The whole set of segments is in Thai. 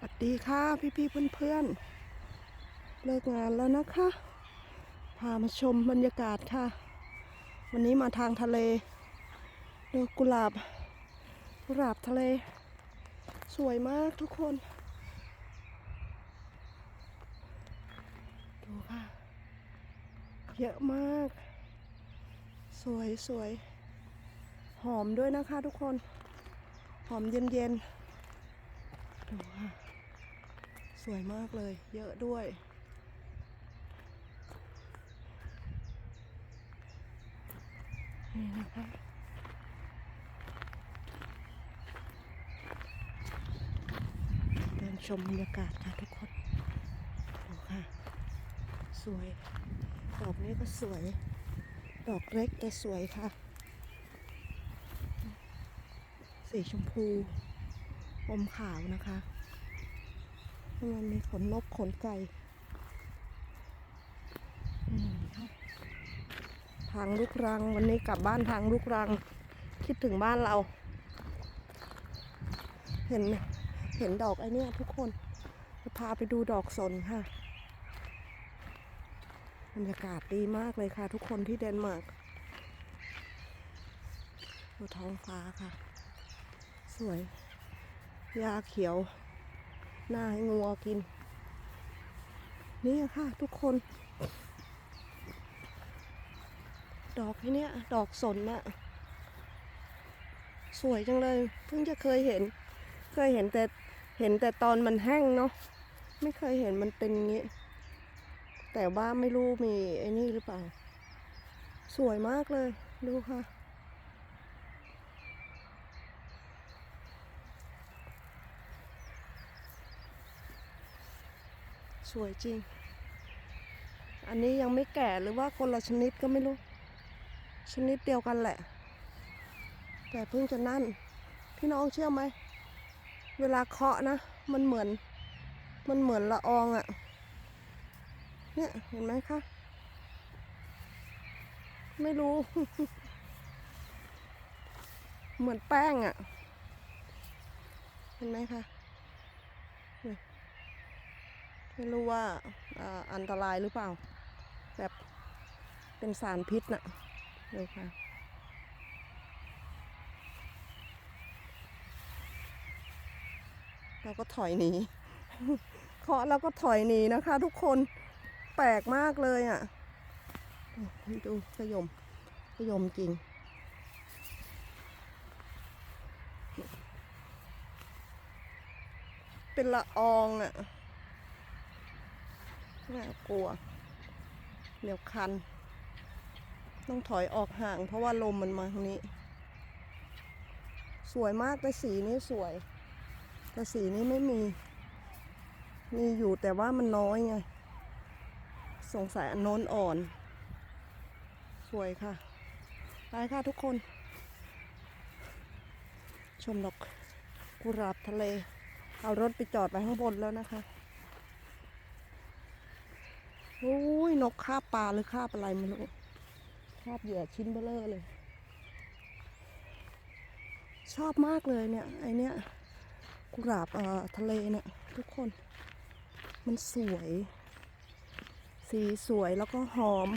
สวัสดีค่ะพี่พี่ๆเพื่อนๆ เลิกงานแล้วนะคะ พามาชมบรรยากาศค่ะ วันนี้มาทางทะเลดูกุหลาบ กุหลาบทะเล สวยมากทุกคน ดูค่ะ เยอะมาก สวยสวย หอมด้วยนะคะทุกคน หอมเย็นๆ ดูค่ะ สวยมากเลย เยอะด้วย นี่นะคะเดินชมบรรยากาศค่ะทุกคนดูค่ะ สวย ดอกนี้ก็สวย ดอกเล็กแต่สวยค่ะ สีชมพูอมขาวนะคะ มันมีขนนกขนไก่ทางลูกรังวันนี้กลับบ้านทางลูกรัง คิดถึงบ้านเรา เห็นเห็นดอกไอเนี้ยทุกคนจะพาไปดูดอกสนค่ะบรรยากาศดีมากเลยค่ะ ทุกคนที่เดนมาร์กดูท้องฟ้าค่ะ สวยหญ้าเขียว หน้าให้งัวกิน นี่ค่ะทุกคน ดอกที่เนี้ยดอกสนน่ะสวยจังเลย เพิ่งจะเคยเห็น เคยเห็นแต่เห็นแต่ตอนมันแห้งเนาะไม่เคยเห็นมันเป็นงี้ แต่ว่าไม่รู้มีไอ้นี่หรือเปล่า สวยมากเลยดูค่ะ สวยจริง อันนี้ยังไม่แก่หรือว่าคนละชนิดก็ไม่รู้ ชนิดเดียวกันแหละ แต่เพิ่งจะนั่น พี่น้องเชื่อไหม เวลาเคาะนะ มันเหมือน มันเหมือนละอองอะ่ะ เนี่ยเห็นไหมคะ ไม่รู้ เหมือนแป้งอะ่ะ เห็นไหมคะ ไม่รู้ว่าอ,อันตรายหรือเปล่า แบบเป็นสารพิษน่ะเลยค่ะเราก็ถอยหนีเคาะแล้วก็ถอยหนีนะคะ ทุกคนแปลกมากเลยอะดูดูขยมขยมจริง เป็นละอองอะ น่ากลัว เดี๋ยวคัน ต้องถอยออกห่าง เพราะว่าลมมันมาทางนี้ สวยมากแต่สีนี้สวย แต่สีนี้ไม่มี มีอยู่แต่ว่ามันน้อยไง สงสัยอนโนนอ่อน สวยค่ะ ไปค่ะทุกคน ชมดอกกุหลาบทะเล เอารถไปจอดไปข้างบนแล้วนะคะ โอ้ยนกคาบปลาหรือคาบอะไรไม่รู้คาบเหยื่อชิ้นเบลเลอร์เลย ชอบมากเลยเนี่ย ไอเนี้ยกุหลาบเอ่อทะเลเนี่ย ทุกคน มันสวย สีสวยแล้วก็หอม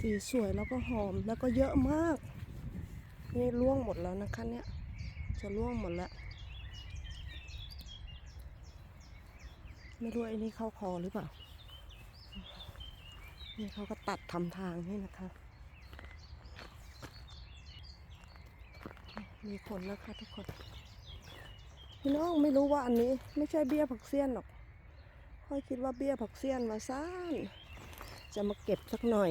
สีสวยแล้วก็หอมแล้วก็เยอะมาก นี่ร่วงหมดแล้วนะคะเนี่ย จะร่วงหมดแล้ว ไม่รู้ไอ้นี่เข้าคอหรือเปล่า นี่เขาก็ตัดทำทางนี่นะคะ มีคนนะคะทุกคน พี่น้องไม่รู้ว่าอันนี้ ไม่ใช่เบี้ยผักเสี้ยนหรอกค่อยคิดว่าเบี้ยผักเสี้ยนมาซ่าน จะมาเก็บสักหน่อย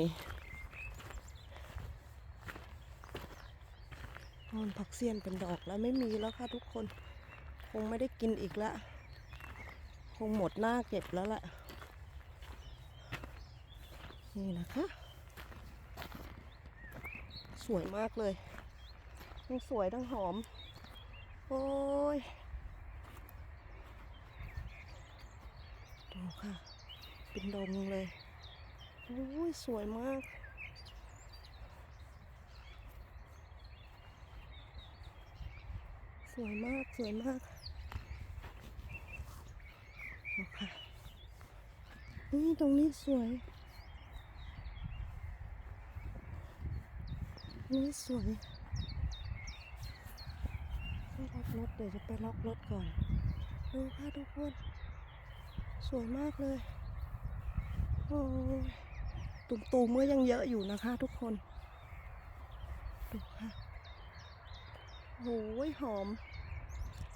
อนผักเสี้ยนเป็นดอกแล้วไม่มีแล้วค่ะทุกคน คงไม่ได้กินอีกแล้วคงหมดหน้าเก็บแล้วแหละ นี่นะคะ สวยมากเลย ทั้งสวยทั้งหอม โอ้ย ดูค่ะ เป็นดงเลย โอ้ย สวยมาก วยมากสวยมากเอาค่ะนี่ตรงนี้สวย นี่สวยไม่ล็อกรถเดี๋ยวจะไปล็อกรถก่อน ดูค่ะทุกคน สวยมากเลย โอ้ยตุ่มตูมๆก็ยังเยอะอยู่นะคะทุกคน ดูค่ะโอ้ยหอม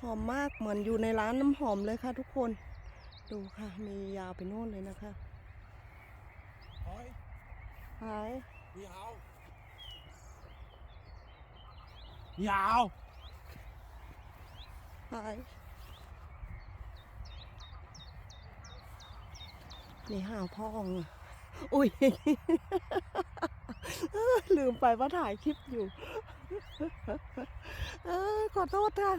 หอมมากเหมือนอยู่ในร้านน้ำหอมเลยค่ะทุกคน ดูค่ะ มียาวไปโน่นเลยนะคะ Hej, หาย vi har. Vi har. หายนี่ห่าวพ่องอะอุ้ยเอ้ย ลืมไปว่าถ่ายคลิปอยู่ เออขอโทษค่ะ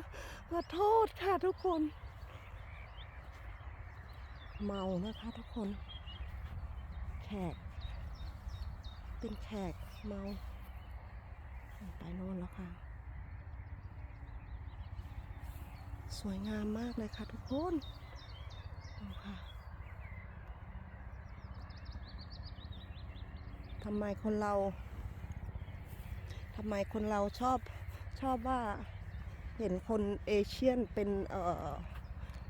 ขอโทษค่ะทุกคน เมานะคะทุกคน แขก เป็นแขกเมา ไปโน่นแล้วค่ะ สวยงามมากเลยค่ะทุกคนดูค่ะทำไมคนเราทำไมคนเราชอบชอบว่า เห็นคนเอเชียนเป็นเอ่อ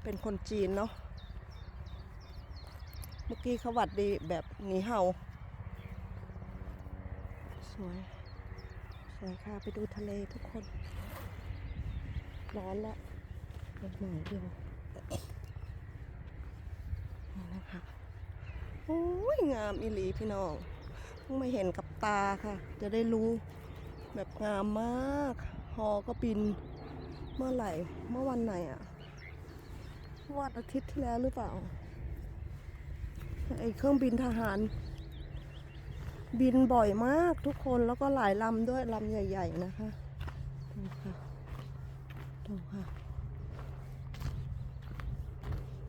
เป็นคนจีนเนาะเมื่อกี้เขาวัดดีแบบหนีเห่าสวย สวยค่ะ ไปดูทะเลทุกคน ร้อนแล้วนิดหน่อยเดียวนี่นะคะโอ้ย งามอิลีพี่น้องเพิ่งมาเห็นกับตาค่ะ จะได้รู้แบบงามมาก ฮอก็บิน เมื่อไหร่ เมื่อวันไหนอะวันอาทิตย์ที่แล้วหรือเปล่า ไอเครื่องบินทหาร บินบ่อยมากทุกคนแล้วก็หลายลำด้วยลำใหญ่ ๆ นะคะดูค่ะดูค่ะ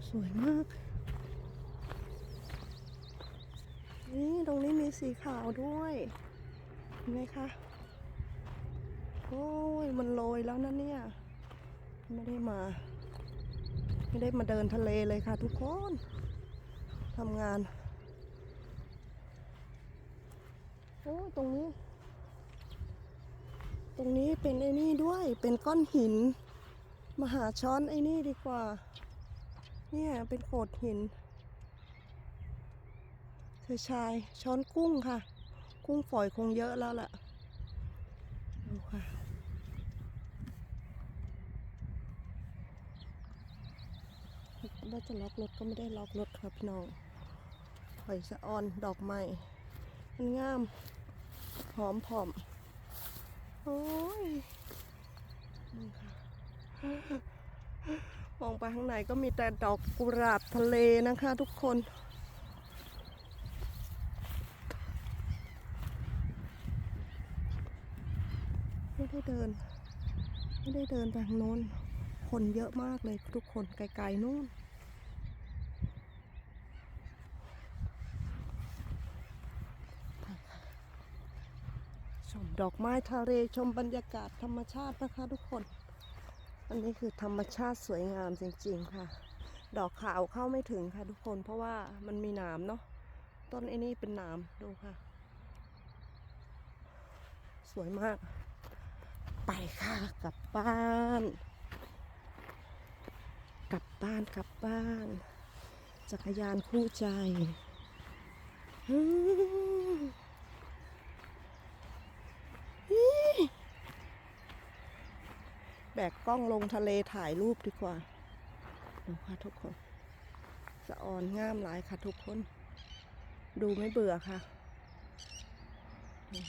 สวยมาก นี่ตรงนี้มีสีขาวด้วยเห็นไหมคะ โอ้ย มันโรยแล้วนะเนี่ย ไม่ได้มา ไม่ได้มาเดินทะเลเลยค่ะทุกคนทำงาน โอ้ตรงนี้ ตรงนี้เป็นไอ้นี่ด้วยเป็นก้อนหิน มาหาช้อนไอ้นี่ดีกว่า เนี่ยเป็นโขดหินชายชายช้อนกุ้งค่ะ กุ้งฝอยคงเยอะแล้วแหละดูค่ะ ว่าจะล็อกรถก็ไม่ได้ล็อกรถครับพี่น้องหอยสะออนดอกไม้มันงามหอมผอม โอ้ยนี่ค่ะมองไปข้างในก็มีแต่ดอกกุหลาบทะเลนะคะทุกคนไม่ได้เดิน ไม่ได้เดินไปทางโน้น คนเยอะมากเลยทุกคนไกลๆนู่น ดอกไม้ทะเลชมบรรยากาศธรรมชาตินะคะทุกคน อันนี้คือธรรมชาติสวยงามจริงๆค่ะ ดอกขาวเข้าไม่ถึงค่ะทุกคน เพราะว่ามันมีหนามเนาะ ต้นไอ้นี่เป็นหนามดูค่ะ สวยมาก ไปค่ะกลับบ้าน กลับบ้านกลับบ้าน จักรยานคู่ใจ อืมอี๋แบ กกล้องลงทะเลถ่ายรูปดีกว่าดูค่ะทุกคน สะออนงามหลายค่ะทุกคน ดูไม่เบื่อค่ะนี่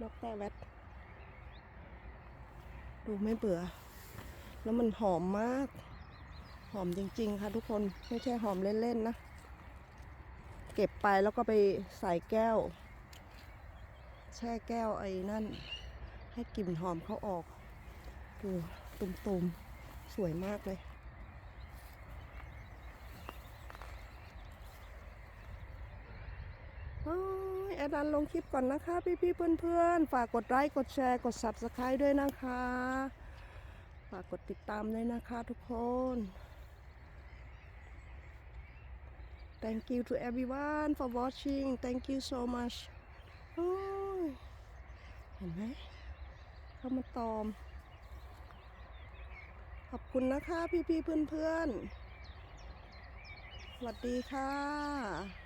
ดอกแต่แวดดูไม่เบื่อ แล้วมันหอมมาก หอมจริง ๆ ค่ะทุกคนไม่ใช่หอมเล่นๆนะ เก็บไปแล้วก็ไปใส่แก้ว แช่แก้วไอ้นั่น ให้กลิ่นหอมเขาออก ดูตุ่มๆ สวยมากเลยโอ้ยแอดนันลงคลิปก่อนนะคะ พี่ๆเพื่อนๆ ฝากกดไลค์กดแชร์กด subscribe ด้วยนะคะ ฝากกดติดตามด้วยนะคะทุกคน Thank you to everyone for watching Thank you so much เห็นไหมเข้ามาตอม อบคุณนะคะพี่ๆเพื่อนๆสวัสดีค่ะ